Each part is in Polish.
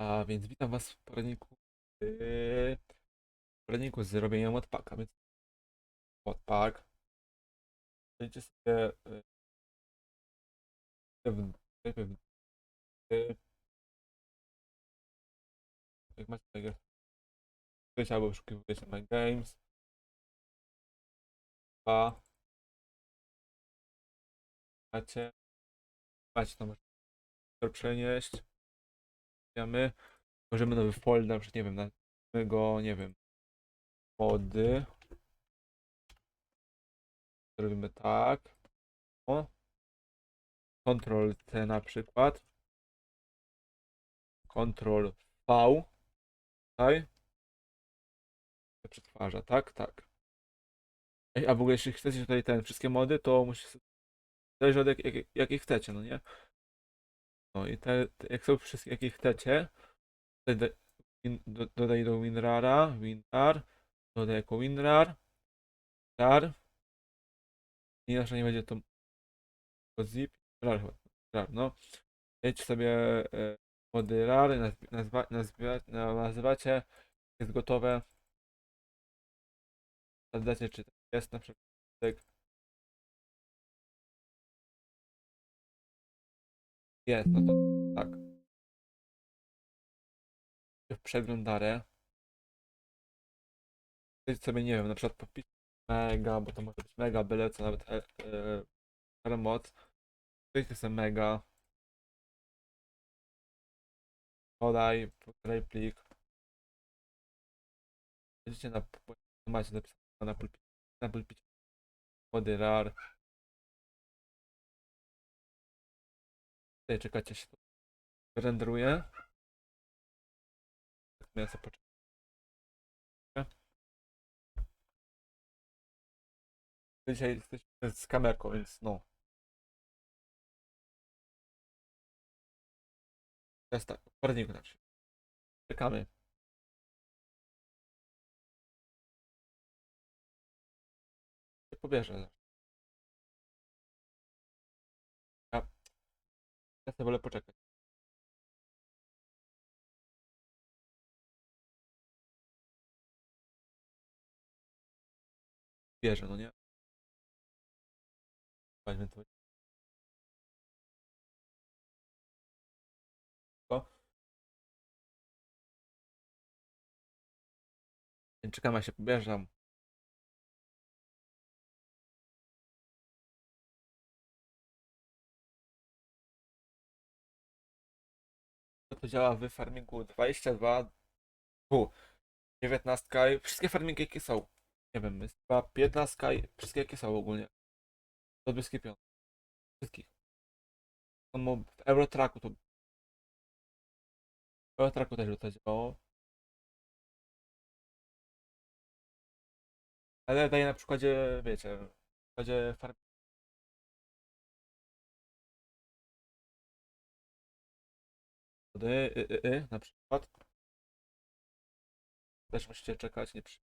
A więc witam Was w poradniku, yy, w poradniku z robienia modpacka. Więc modpack. Będziecie sobie yy, jak macie takie wejście albo wyszukiwujecie My Games. A macie macie to możecie przenieść. Wiemy. Możemy nowy folder, na przykład, nie wiem, nazwijmy go, nie wiem, mody. Robimy tak. O. Ctrl C na przykład. Ctrl V. Tutaj. Przetwarza, tak? Tak. Ej, a w ogóle jeśli chcecie tutaj ten, wszystkie mody, to musicie zależy od jak, jak, chcecie, no nie? No i te, te jak są wszystkie jakie chcecie, dodaj, do- dodaj do WinRara, WinRAR, dodaj jako WinRAR, RAR, inaczej nie będzie to zip, RAR chyba, RAR, no. Dajcie sobie e, mody RAR, nazw, nazwa, nazwa, jest gotowe, sprawdzacie czy jest na przykład, jest, no to tak. w przeglądarę. Wtedy sobie, nie wiem, na przykład popisz mega, bo to może być mega, byle co, nawet e, e. Wtedy sobie mega. Podaj, podaj plik. Będziecie na, macie napisane na pulpicie, na pulpicie. Mody rar. Tutaj czekacie się renderuje. Ja sobie poczekam. Dzisiaj jesteśmy z kamerką, więc no. Teraz tak, w poradniku na przykład. Czekamy. Pobierze. Ja sobie wolę poczekać. Bierze, no nie? Weźmy to. Czekam, aż się pobierzam. To działa w farmingu 22, u, 19, wszystkie farmingi jakie są. Nie wiem, jest chyba 15 i wszystkie jakie są ogólnie. To piątki. Wszystkich. On ma w Eurotracku to. W Eurotracku też by to działało. Ale daję na przykładzie, wiecie, na przykładzie farm. Y, y, y, y, na przykład. Też musicie czekać, nie przy...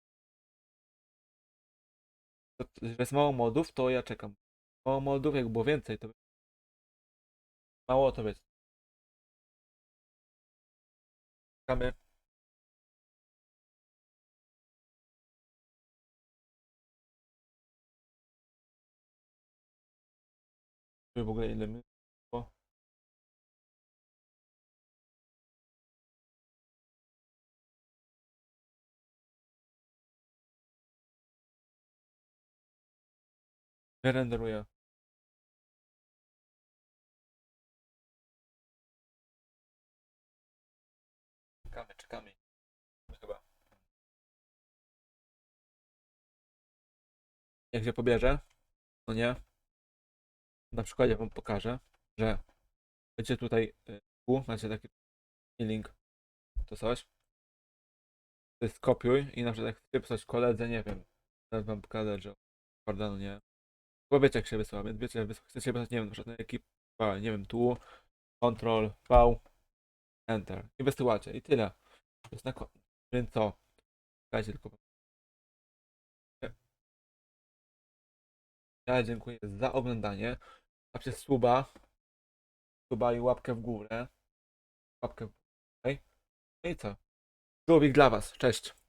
Jest mało modów, to ja czekam. Mało modów, jak było więcej, to mało to wiecie. Czekamy. W ogóle ile my... Nie renderuję. Czekamy, czekamy. Chyba. Jak się pobierze, no nie. Na przykładzie wam pokażę, że będzie tutaj y, tu, macie taki link, to coś. To jest kopiuj i na przykład jak chcecie pisać koledze, nie wiem, teraz wam pokażę, że prawda, no nie. Jak się wysyła, więc wiecie, chcecie pisać, nie wiem, na przykład ekipa, nie wiem, tu, Ctrl, V, Enter i wysyłacie i tyle. To jest na Więc co? Dajcie tylko. Ja dziękuję za oglądanie. A przez suba, suba i łapkę w górę. Łapkę w górę. No i co? Żółwik dla was. Cześć.